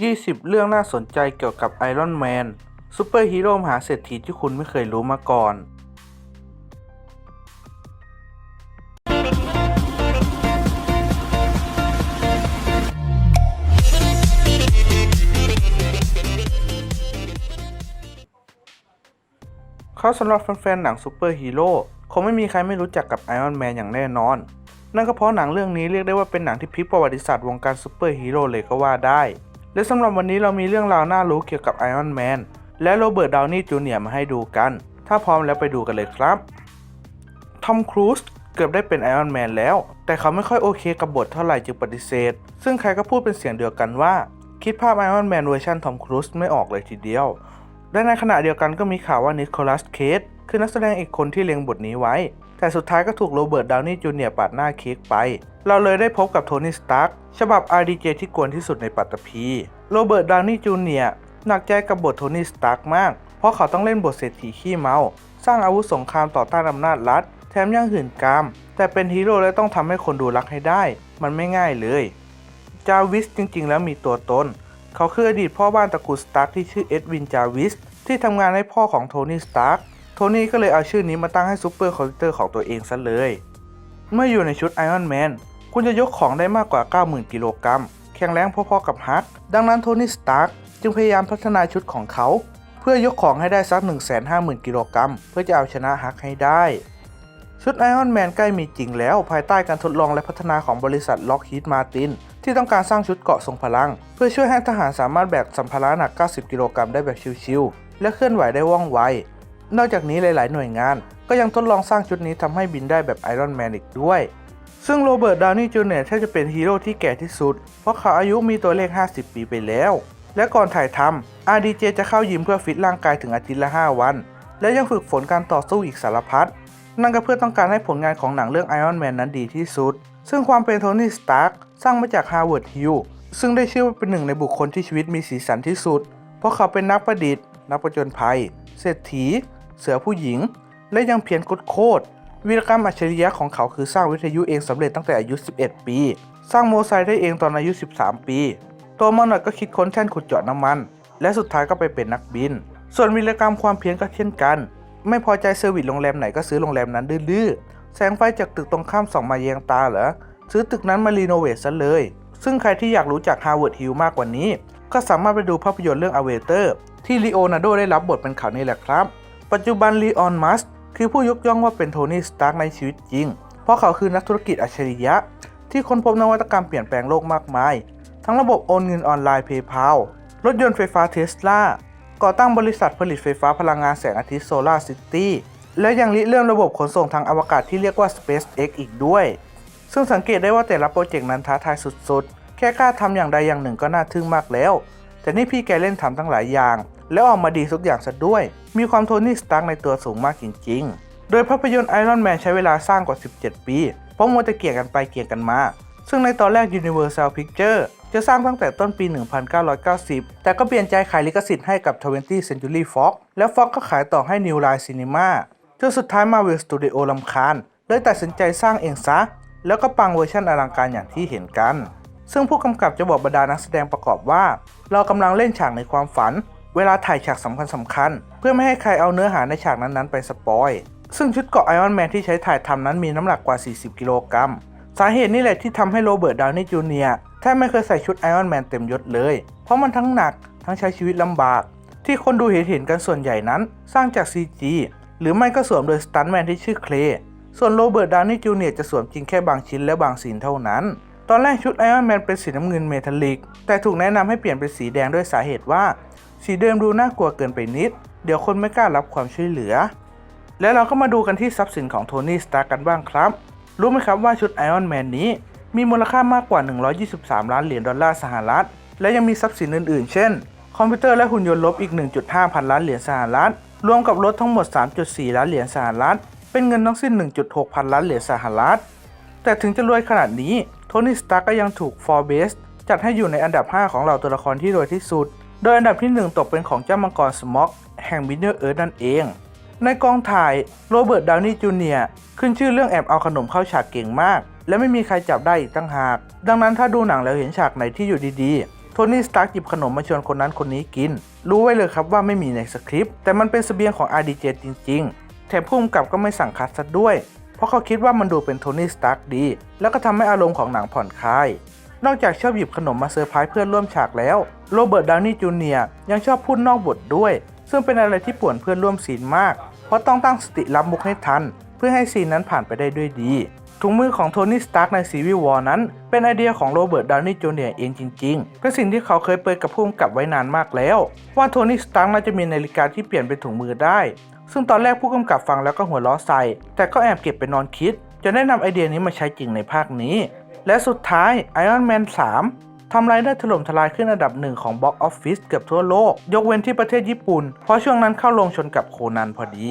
20 เรื่องน่าสนใจเกี่ยวกับไอรอนแมนซูเปอร์ฮีโร่มหาเศรษฐีที่คุณไม่เคยรู้มาก่อนเขาสำหรับแฟนๆหนังซูเปอร์ฮีโร่คงไม่มีใครไม่รู้จักกับไอรอนแมนอย่างแน่นอน นั่นก็เพราะหนังเรื่องนี้เรียกได้ว่าเป็นหนังที่พลิกประวัติศาสตร์วงการซูเปอร์ฮีโร่เลยก็ว่าได้ และสำหรับวันนี้เรามีเรื่องราวน่ารู้เกี่ยวกับไอรอนแมนและโรเบิร์ตดาวนี่จูเนียร์มาให้ดูกัน ถ้าพร้อมแล้วไปดูกันเลยครับ ทอมครูซเกือบได้เป็นไอรอนแมนแล้ว แต่เขาไม่ค่อยโอเคกับบทเท่าไหร่จึงปฏิเสธ ซึ่งใครก็พูดเป็นเสียงเดียวกันว่า คิดภาพไอรอนแมนเวอร์ชันทอมครูซไม่ออกเลยทีเดียว และในขณะเดียวกันก็มีข่าวว่านิโคลัสเคส คือนักแสดงอีกคนที่เล็งบทนี้ไว้ แต่สุดท้ายก็ถูกโรเบิร์ตดาวนี่จูเนียร์ปาดหน้าเค้กไป เราเลยได้พบกับโทนี่สตาร์กฉบับ RDJ ที่กวนที่สุดในปัตตภีโรเบิร์ตดาวนี่จูเนียร์หนักใจกับบทโทนี่สตาร์กมาก เพราะเขาต้องเล่นบทเศรษฐีขี้เมา สร้างอาวุธสงครามต่อต้านอำนาจรัฐ แถมยังหื่นกาม แต่เป็นฮีโร่และต้องทำให้คนดูรักให้ได้ มันไม่ง่ายเลย จาวิสจริง ๆ แล้วมีตัวตน เขาคืออดีตพ่อบ้านตระกูลสตาร์กที่ชื่อเอ็ดวินจาวิสที่ทำงานให้พ่อของโทนี่สตาร์ก โทนี่ก็เลยเอาชื่อนี้มาตั้งให้ซูเปอร์คอมพิวเตอร์ของตัวเองซะเลย เมื่ออยู่ในชุดไอออนแมนคุณจะยกของได้มากกว่า 90,000 กิโลกรัม แข็งแรงพอๆกับฮัก ดังนั้นโทนี่สตาร์กจึงพยายามพัฒนาชุดของเขา เพื่อยกของให้ได้สัก 150,000 กิโลกรัม เพื่อจะเอาชนะฮักให้ได้ ชุดไอออนแมนใกล้มีจริงแล้ว ภายใต้การทดลองและพัฒนาของบริษัทล็อกฮีดมาตินที่ต้องการสร้างชุดเกาะทรงพลัง เพื่อช่วยให้ทหารสามารถแบกสัมภาระหนัก 90 กิโลกรัมได้แบบชิวๆและเคลื่อนไหวได้ว่องไว นอกจากนี้หลาย ๆ หน่วยงาน ก็ยังทดลองสร้างชุดนี้ทำให้บินได้แบบไอรอนแมนอีกด้วย ซึ่งโรเบิร์ตดาวนี่จูเนียร์แทบจะเป็นฮีโร่ที่แก่ที่สุด เพราะเขาอายุมีตัวเลข 50 ปีไปแล้ว และก่อนถ่ายทำ RDJ จะเข้ายิมเพื่อฟิตร่างกายถึงอาทิตย์ละ 5 วัน และยังฝึกฝนการต่อสู้อีกสารพัดนั่นก็เพื่อต้องการให้ผลงานของหนังเรื่อง Iron Man นั้นดีที่สุด ซึ่งความเป็นโทนี่ สตาร์กสร้างมาจากฮาร์วาร์ดฮิลซึ่งได้ชื่อว่าเป็นหนึ่งในบุคคลที่ชีวิตมีสีสันที่สุด เพราะเขาเป็นนักประดิษฐ์ นักประจนภัย เศรษฐี เสือผู้หญิง และยังเพียรกดโคตรวีรกรรมอัจฉริยะของเขาคือสร้างวิทยุเองสำเร็จตั้งแต่อายุ 11 ปี สร้างโมไซค์ได้เองตอนอายุ 13 ปีโตมาหน่อยก็คิดค้นแท่นขุดเจาะน้ำมัน และสุดท้ายก็ไปเป็นนักบิน ส่วนวีรกรรมความเพียรก็เช่นกัน ไม่พอใจเซอร์วิสโรงแรมไหนก็ซื้อโรงแรมนั้นดื้อแสงไฟจากตึกตรงข้ามส่องมาแยงตาเหรอ ซื้อตึกนั้นมารีโนเวทซะเลย ซึ่งใครที่อยากรู้จักฮาวเวิร์ดฮิลมากกว่านี้ ก็สามารถไปดูภาพยนตร์เรื่องอเวเตอร์ที่ลีโอนาร์โดได้รับบทเป็นเขานี่แหละครับ ปัจจุบันลีออนมัสคือผู้ยกย่องว่าเป็นโทนี่สตาร์กในชีวิตจริง เพราะเขาคือนักธุรกิจอัจฉริยะ ที่ค้นพบนวัตกรรมเปลี่ยนแปลงโลกมากมาย ทั้งระบบโอนเงินออนไลน์ PayPal รถยนต์ไฟฟ้าเทสลาก่อตั้งบริษัทผลิตไฟฟ้าพลังงานแสงอาทิตย์โซลาร์ซิตี้และยังริเริ่มระบบขนส่งทางอวกาศที่เรียกว่า SpaceX อีกด้วย ซึ่งสังเกตได้ว่าแต่ละโปรเจกต์นั้นท้าทายสุดๆ แค่กล้าทำอย่างใดอย่างหนึ่งก็น่าทึ่งมากแล้ว แต่นี่พี่แกเล่นทำตั้งหลายอย่าง แล้วออกมาดีทุกอย่างซะด้วย มีความโทนี่สตาร์กในตัวสูงมากจริง ๆ โดยภาพยนตร์ไอรอนแมนใช้เวลาสร้างกว่า 17 ปีเพราะมัวแต่เกี่ยงกันไปเกี่ยงกันมา ซึ่งในตอนแรก Universal Pictures จะสร้างตั้งแต่ต้นปี 1990 แต่ก็เปลี่ยนใจขายลิขสิทธิ์ให้กับ 20th Century Fox แล้ว Fox ก็ขายต่อให้ New Line Cinema จนสุดท้าย Marvel Studio ลำคาญเลยตัดสินใจสร้างเองซะ แล้วก็ปังเวอร์ชันอลังการอย่างที่เห็นกัน ซึ่งผู้กำกับจะบอกบรรดานักแสดงประกอบว่า เรากำลังเล่นฉากในความฝัน เวลาถ่ายฉากสำคัญสำคัญๆเพื่อไม่ให้ใครเอาเนื้อหาในฉากนั้นๆ ไปสปอย ซึ่งชุดเกราะไอออนแมนที่ใช้ถ่ายทำนั้นมีน้ำหนักกว่า 40 กิโลกรัม สาเหตุนี่แหละที่ทำให้โรเบิร์ตดาวนี่จูเนียร์แทบไม่เคยใส่ชุดไอออนแมนเต็มยศเลย เพราะมันทั้งหนักทั้งใช้ชีวิตลำบาก ที่คนดูเห็นเห็นกันส่วนใหญ่นั้น สร้างจาก CG หรือไม่ก็สวมโดยสตันแมนที่ชื่อเคลย์ส่วนโรเบิร์ตดาวนี่จูเนียร์จะสวมจริงแค่บางชิ้นและบางสีนเท่านั้นตอนแรกชุดไอออนแมนเป็นสีน้ำเงินเมทัลลิก แต่ถูกแนะนำให้เปลี่ยนเป็นสีแดงด้วยสาเหตุว่า สีเดิมดูน่ากลัวเกินไปนิด เดี๋ยวคนไม่กล้ารับความช่วยเหลือ แล้วเราก็มาดูกันที่ทรัพย์สินของโทนี่สตาร์กันบ้างครับ รู้ไหมครับว่าชุดไอออนแมนนี้ มีมูลค่ามากกว่า 123 ล้านเหรียญดอลลาร์สหรัฐ และยังมีทรัพย์สินอื่นๆ เช่น คอมพิวเตอร์และหุ่นยนต์ลบอีก 1.5 พันล้านเหรียญสหรัฐ รวมกับรถทั้งหมด 3.4 ล้านเหรียญสหรัฐ เป็นเงินทั้งสิ้น 1.6 พันล้านเหรียญสหรัฐ แต่ถึงจะรวยขนาดนี้ โทนี่สตาร์ก็ยังถูก Forbes จัดให้อยู่ในอันดับ 5 ของเหล่าตัวละครที่รวยที่สุด โดยอันดับที่ 1 ตกเป็นของเจ้ามังกรสม็อกแห่งมิดเดิลเอิร์ธนั่นเอง ในกองถ่ายโรเบิร์ตดาวนี่จูเนียร์ขึ้นชื่อเรื่องแอบเอาขนมเข้าฉากเก่งมาก และไม่มีใครจับได้อีกตั้งหาก ดังนั้นถ้าดูหนังแล้วเห็นฉากไหนที่อยู่ดีๆ โทนี่สตาร์กหยิบขนมมาชวนคนนั้นคนนี้กิน รู้ไว้เลยครับว่าไม่มีในสคริปต์แต่มันเป็นเสบียงของ RDJ จริง ๆ แถมผู้กำกับก็ไม่สั่งคัดซะด้วย เพราะเขาคิดว่ามันดูเป็นโทนี่สตาร์กดี แล้วก็ทำให้อารมณ์ของหนังผ่อนคลาย นอกจากชอบหยิบขนมมาเซอร์ไพรส์เพื่อนร่วมฉากแล้ว โรเบิร์ตดาวนี่จูเนียร์ยังชอบพูดนอกบทด้วย ซึ่งเป็นอะไรที่ป่วนเพื่อนร่วมซีนมาก เพราะต้องตั้งสติรับมุกให้ทัน เพื่อให้ซีนนั้นผ่านไปได้ด้วยดี ถุงมือของโทนี่สตาร์กในซีวิววอร์นั้น เป็นไอเดียของโรเบิร์ตดาวนี่จูเนียร์เองจริงๆเป็นสิ่งที่เขาเคยเปิดกับผู้กำกับไว้นานมากแล้ว ว่าโทนี่สตาร์กน่าจะมีนาฬิกาที่เปลี่ยนเป็นถุงมือได้ ซึ่งตอนแรกผู้กำกับฟังแล้วก็หัวล้อใส่แต่ก็แอบเก็บไปนอนคิดจนได้นำไอเดียนี้มาใช้จริงในภาคนี้ และสุดท้าย Iron Man 3ทำรายได้ถล่มทลายขึ้นอันดับหนึ่งของบ็อกออฟฟิศเกือบทั่วโลก ยกเว้นที่ประเทศญี่ปุ่น เพราะช่วงนั้นเข้าลงชนกับโคนันพอดี